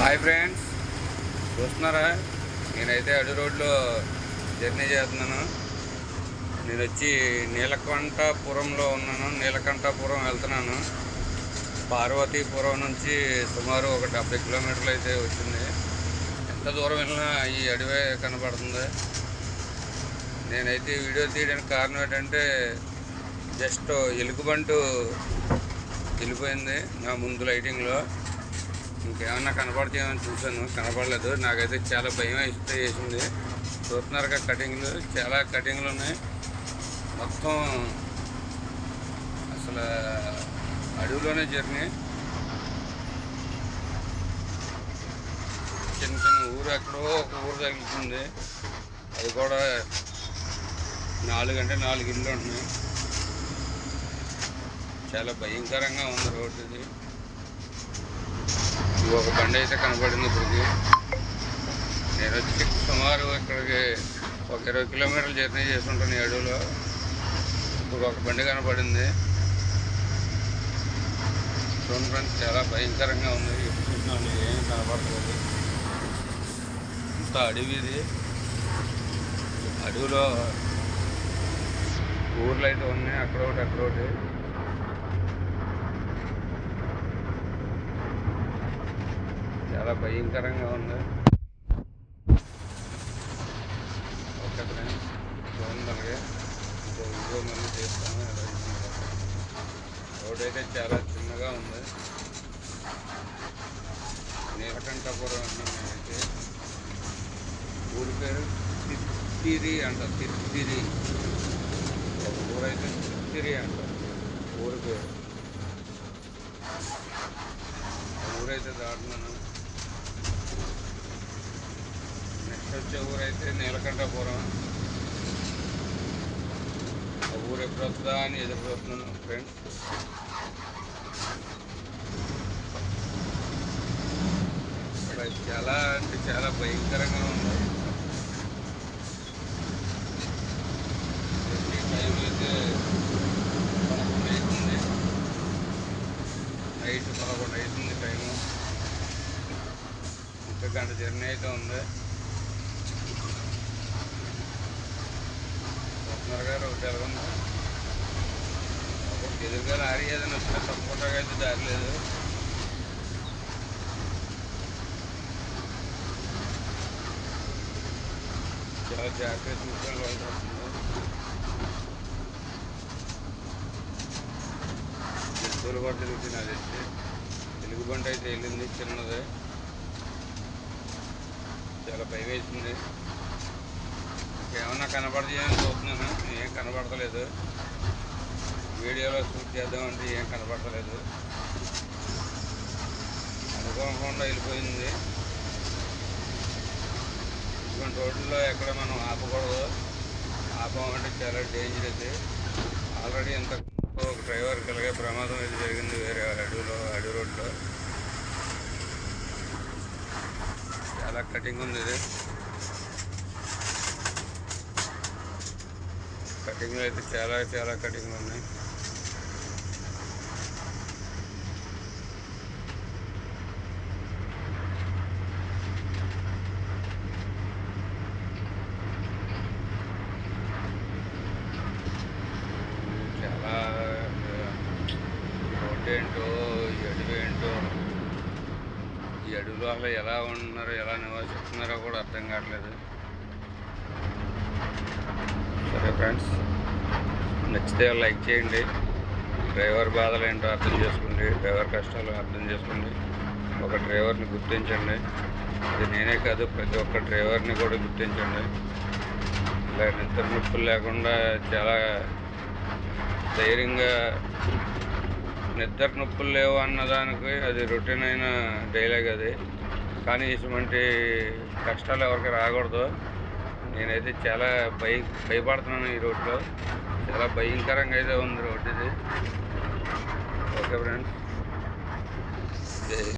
Hi friends చూస్తున్నారా? నేనైతే అడు రోడ్లో జర్నీ చేస్తున్నాను. నేను వచ్చి నీలకంఠపురంలో ఉన్నాను. నీలకంఠపురం వెళ్తున్నాను. పార్వతీపురం నుంచి సుమారు ఒక డెబ్బై కిలోమీటర్లు అయితే వచ్చింది. ఎంత దూరం వెళ్ళినా ఈ అడవే కనబడుతుంది. నేనైతే వీడియో తీయడానికి కారణం ఏంటంటే జస్ట్ ఎలుగుబంటు వెళ్ళిపోయింది నా ముందు లైటింగ్లో ఇంకేమన్నా కనపడతామని చూశాను. కనపడలేదు. నాకైతే చాలా భయం అయితే వేసింది. చూస్తున్నారుగా కటింగ్లు. చాలా కటింగ్లు ఉన్నాయి. మొత్తం అసలు అడవిలోనే జర్నీ. చిన్న చిన్న ఊరు ఎక్కడో ఒక ఊరు తగులుతుంది. అది కూడా నాలుగు అంటే నాలుగు ఇళ్ళు ఉంటున్నాయి చాలా భయంకరంగా ఉంది రోడ్డు ఇది. ఒక బండి అయితే కనబడింది ఇప్పటికి. నేను వచ్చి సుమారు ఇక్కడికి ఒక ఇరవై కిలోమీటర్లు జర్నీ చేస్తుంటాను ఏడులో అడవిలో. ఇప్పుడు ఒక బండి కనపడింది చూడండి ఫ్రెండ్స్ చాలా భయంకరంగా ఉంది. ఎప్పుడు చూసినా ఏం కనపడలేదు ఇంత అడవి ఇది. అడవిలో ఊర్లు అయితే ఉన్నాయి అక్కడ ఒకటి అక్కడ ఒకటి చాలా భయంకరంగా ఉంది. ఓకే ఫ్రెండ్స్ చూడండి అలాగే ఇంకో వీడియో మళ్ళీ చేస్తాను రోడ్ అయితే చాలా చిన్నగా ఉంది. నీలకంఠపురం అన్నాం నేనైతే. ఊరి పేరు తిత్తిరి అంట తిత్తిరి. ఒక ఊరైతే తిత్తిరి అంట ఊరి పేరు. ఊరైతే దాటున్నాను. వచ్చే ఊరైతే నీలకంఠపురం. ఆ ఊరు ఎప్పుడు వస్తుందా అని ఎదురు చూస్తున్నాను ఫ్రెండ్స్ ఇక్కడ చాలా అంటే చాలా భయంకరంగా ఉంది. టైం అయితే పదకొండు అవుతుంది నైట్ పదకొండు అవుతుంది టైము ఇంకా గంట జర్నీ అయితే ఉంది. వస్తున్నారుగా రోడ్డు ఎలాగుంది ఎదురుగా లారీ ఏదైనా వచ్చినా సపోర్ట్గా అయితే దారి లేదు. చాలా జాగ్రత్త చూసుకొని వెళ్ళాల్సింది జంతువులు కూడా తిరుగుతుంది అది. అయితే ఎలుగుబంటి అయితే వెళ్ళింది చిన్నది. చాలా భయం వేసింది. ఏమన్నా కనబడతాయని చూస్తున్నాను ఏం కనబడతలేదు. వీడియోలో షూట్ చేద్దామంటే ఏం కనబడతలేదు. అనుకోకుండా వెళ్ళిపోయింది. ఇటువంటి రోడ్లలో ఎక్కడ మనం ఆపకూడదు. ఆపమంటే చాలా డేంజర్ అయితే ఆల్రెడీ ఇంత ఒక డ్రైవర్ కలిగే ప్రమాదం ఇది జరిగింది వేరే అడవిలో అడవి రోడ్లో చాలా కటింగ్ ఉంది ఇది. కటింగ్లు అయితే చాలా చాలా కటింగ్లు ఉన్నాయి. చాలా రోడ్డు ఏంటో ఈ అడవి ఏంటో ఈ అడవిలో అసలు ఎలా ఉంటున్నారో ఎలా నివసిస్తున్నారో కూడా అర్థం కావట్లేదు. ఓకే ఫ్రెండ్స్ నచ్చితే లైక్ చేయండి. డ్రైవర్ బాధలు ఏంటో అర్థం చేసుకోండి. డ్రైవర్ కష్టాలు అర్థం చేసుకోండి. ఒక డ్రైవర్ని గుర్తించండి. అది నేనే కాదు ప్రతి ఒక్క డ్రైవర్ని కూడా గుర్తించండి. ఇలా నిద్ర నొప్పులు లేకుండా చాలా ధైర్యంగా నిద్ర నొప్పులు లేవు అన్నదానికి అది రొటీన్ అయిన డైలాగ్ అది. కానీ ఇటువంటి కష్టాలు ఎవరికి రాకూడదు. నేనైతే చాలా భయ భయపడుతున్నాను ఈ రోడ్లో చాలా భయంకరంగా అయితే ఉంది రోడ్డు ఇది. Okay friends.